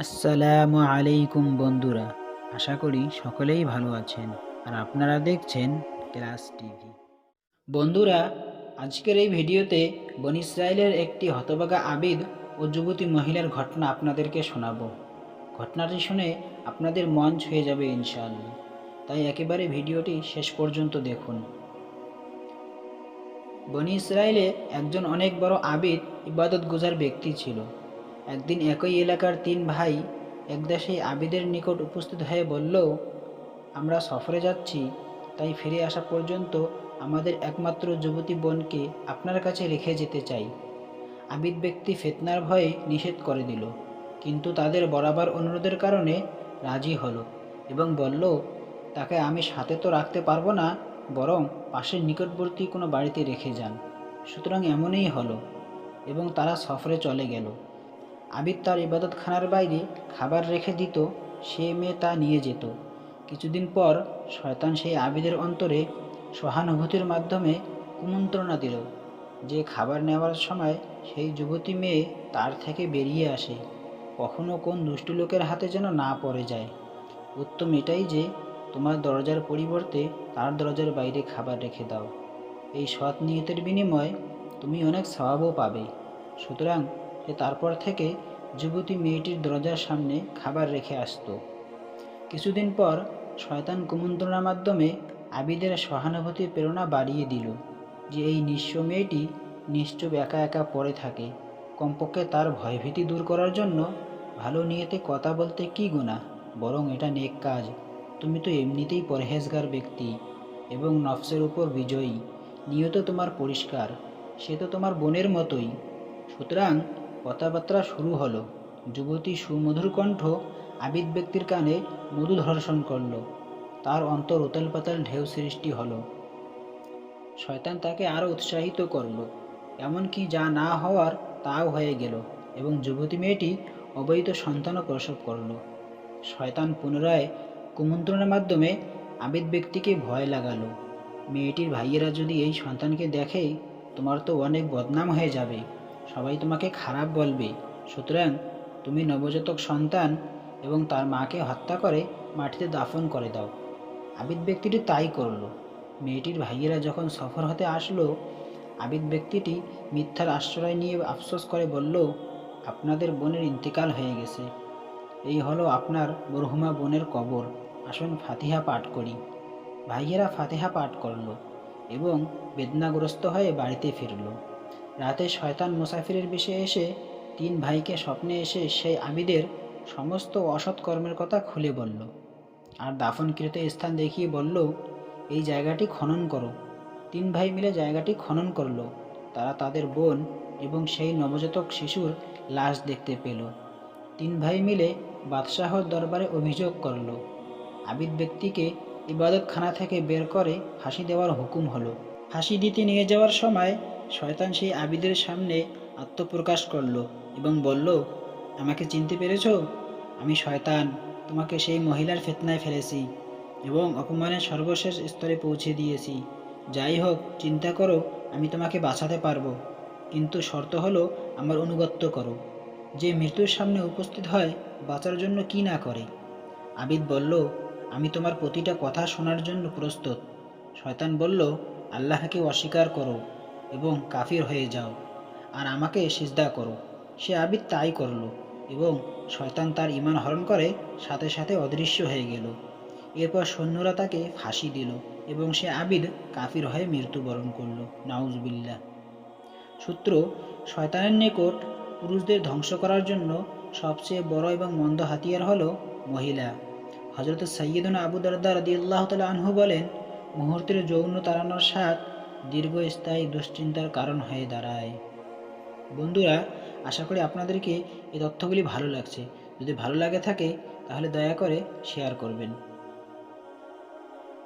আসসালামু আলাইকুম বন্ধুরা, আশা করি সকলেই ভালো আছেন আর আপনারা দেখছেন ক্লাস টিভি। বন্ধুরা, আজকের এই ভিডিওতে বন ইসরায়েলের একটি হতবাগা আবিদ ও যুবতী মহিলার ঘটনা আপনাদেরকে শোনাবো। ঘটনাটি শুনে আপনাদের মন ছুঁয়ে যাবে ইনশাআল্লাহ। তাই একেবারে ভিডিওটি শেষ পর্যন্ত দেখুন। বনি ইসরায়েলে একজন অনেক বড় আবিদ ইবাদত গুজার ব্যক্তি ছিল। একদিন একই এলাকার তিন ভাই একদাসে আবিদের নিকট উপস্থিত হয়ে বলল, আমরা সফরে যাচ্ছি, তাই ফিরে আসা পর্যন্ত আমাদের একমাত্র যুবতী বোনকে আপনার কাছে রেখে যেতে চাই। আবিদ ব্যক্তি ফেতনার ভয়ে নিষেধ করে দিল, কিন্তু তাদের বরাবর অনুরোধের কারণে রাজি হলো এবং বলল, তাকে আমি সাথে তো রাখতে পারব না, বরং পাশের নিকটবর্তী কোনো বাড়িতে রেখে যান। সুতরাং এমনই হলো এবং তারা সফরে চলে গেল। আবিদ তার ইবাদতখানার বাইরে খাবার রেখে দিত, সে মেয়ে তা নিয়ে যেত। কিছুদিন পর শয়তান সেই আবিদের অন্তরে সহানুভূতির মাধ্যমে কুমন্ত্রণা দিল যে খাবার নেওয়ার সময় সেই যুবতী মেয়ে তার থেকে বেরিয়ে আসে। কখনো কোন দুষ্টু লোকের হাতে যেন না পড়ে যায়। উত্তম এটাই যে তোমার দরজার পরিবর্তে তার দরজার বাইরে খাবার রেখে দাও। এই সৎ নিয়তের বিনিময়ে তুমি অনেক স্বভাবও পাবে। সুতরাং তারপর থেকে যুবতী মেয়েটির দরজার সামনে খাবার রেখে আসতো। কিছুদিন পর শয়তান কুমন্ত্রণার মাধ্যমে আবিদের সহানুভূতির প্রেরণা বাড়িয়ে দিল যে এই নিঃস্ব মেয়েটি নিশ্চুপ একা একা পড়ে থাকে। কমপক্ষে তার ভয়ভীতি দূর করার জন্য ভালো নিয়েতে কথা বলতে কি গুণা? বরং এটা নেক কাজ। তুমি তো এমনিতেই পরহেজগার ব্যক্তি এবং নফসের উপর বিজয়ী। নিয়ত তোমার পরিষ্কার। সে তো তোমার বোনের মতোই। সুতরাং কথাবার্তা শুরু হলো। যুবতী সুমধুর কণ্ঠ আবিদ ব্যক্তির কানে মধু ধর্ষণ করল। তার অন্তর উতাল পাতাল ঢেউ সৃষ্টি হলো। শয়তান তাকে আরও উৎসাহিত করল। এমনকি যা না হওয়ার তাও হয়ে গেল এবং যুবতী মেয়েটি অবৈধ সন্তানও প্রসব করল। শয়তান পুনরায় কুমন্ত্রণের মাধ্যমে আবিদ ব্যক্তিকে ভয় লাগালো। মেয়েটির ভাইয়েরা যদি এই সন্তানকে দেখে, তোমার তো অনেক বদনাম হয়ে যাবে। সবাই তোমাকে খারাপ বলবে। সুতরাং তুমি নবজাতক সন্তান এবং তার মাকে হত্যা করে মাটিতে দাফন করে দাও। আবিদ ব্যক্তিটি তাই করল। মেয়েটির ভাইয়েরা যখন সফর হতে আসলো, আবিদ ব্যক্তিটি মিথ্যার আশ্রয় নিয়ে আফসোস করে বলল, আপনাদের বোনের ইন্তেকাল হয়ে গেছে। এই হলো আপনার মরহুমা বোনের কবর। আসুন ফাতিহা পাঠ করি। ভাইয়েরা ফাতিহা পাঠ করল এবং বেদনাগ্রস্ত হয়ে বাড়িতে ফিরল। রাতে শয়তান মুসাফিরের বেশে এসে তিন ভাইকে স্বপ্নে এসে সেই আবিদের সমস্ত অসৎ কর্মের কথা খুলে বলল। আর দাফনকৃত স্থান দেখিয়ে বলল, এই জায়গাটি খনন করো। তিন ভাই মিলে জায়গাটি খনন করল। তারা তাদের বোন এবং সেই নবজাতক শিশুর লাশ দেখতে পেল। তিন ভাই মিলে বাদশাহর দরবারে অভিযোগ করল। আবিদ ব্যক্তিকে ইবাদতখানা থেকে বের করে ফাঁসি দেওয়ার হুকুম হলো। ফাঁসি দিতে নিয়ে যাওয়ার সময় শয়তান সেই আবিদের সামনে আত্মপ্রকাশ করল এবং বলল, আমাকে চিনতে পেরেছ? আমি শয়তান, তোমাকে সেই মহিলার ফেতনায় ফেলেছি এবং অপমানের সর্বশেষ স্তরে পৌঁছে দিয়েছি। যাই হোক, চিন্তা করো, আমি তোমাকে বাঁচাতে পারব। কিন্তু শর্ত হলো, আমার অনুগত্য করো। যে মৃত্যুর সামনে উপস্থিত হয়, বাঁচার জন্য কি না করে? আবিদ বলল, আমি তোমার প্রতিটা কথা শোনার জন্য প্রস্তুত। শয়তান বলল, আল্লাহকে অস্বীকার করো। এবং কাফির হয়ে যাও। আর আমাকে সিজদা করো। সে আবিদ তাই করল এবং শয়তান তার ইমান হরণ করে সাথে সাথে অদৃশ্য হয়ে গেল। এরপর সৈন্যরা তাকে ফাঁসি দিল এবং সে আবিদ কাফির হয়ে মৃত্যুবরণ করল। নাউজবিল্লা সূত্র, শয়তানের নিকট পুরুষদের ধ্বংস করার জন্য সবচেয়ে বড় এবং মন্দ হাতিয়ার হল মহিলা। হজরত সৈয়দনা আবু দরদা রদি আল্লাহ তালা আনহু বলেন, মুহূর্তের যৌন তাড়ানোর স্বাদ দীর্ঘস্থায়ী দুশ্চিন্তার কারণ হয়ে দাঁড়ায়। বন্ধুরা, আশা করি আপনাদেরকে এই তথ্যগুলি ভালো লাগছে। যদি ভালো লাগে থাকে, তাহলে দয়া করে শেয়ার করবেন।